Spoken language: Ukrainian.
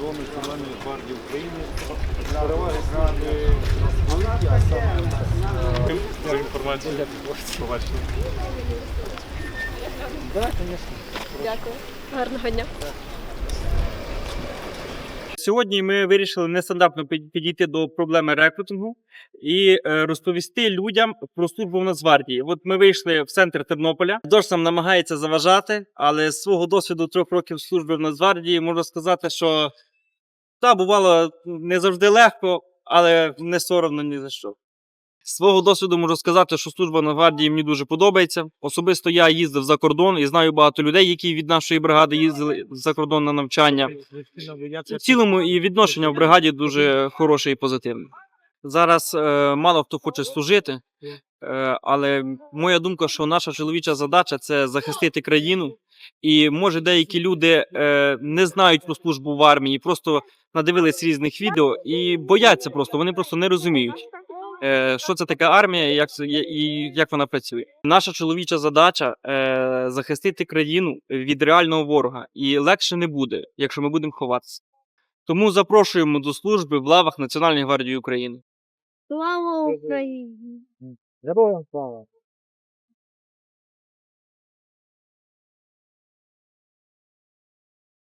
до Національної гвардії України. Переваги служби великі, а саме е, за інформацію. Побачення. Дякую. Гарного дня. Сьогодні ми вирішили нестандартно підійти до проблеми рекрутингу і е, розповісти людям про службу в Нацгвардії. От ми вийшли в центр Тернополя. Дощ нам намагається заважати, але з свого досвіду трьох років служби в Нацгвардії можу сказати, що та бувало не завжди легко, але не соромно ні за що. Свого досвіду можу сказати, що служба на гвардії мені дуже подобається. Особисто я їздив за кордон і знаю багато людей, які від нашої бригади їздили за кордон на навчання. В цілому і відношення в бригаді дуже хороше і позитивне. Зараз е, мало хто хоче служити, е, але моя думка, що наша чоловіча задача це захистити країну. І може деякі люди е, не знають про службу в армії, просто надивились різних відео і бояться просто, вони просто не розуміють. е, Що це таке армія і як, це, і як вона працює? Наша чоловіча задача е, захистити країну від реального ворога, і легше не буде, якщо ми будемо ховатися. Тому запрошуємо до служби в лавах Національної гвардії України. Слава Україні! Героям слава!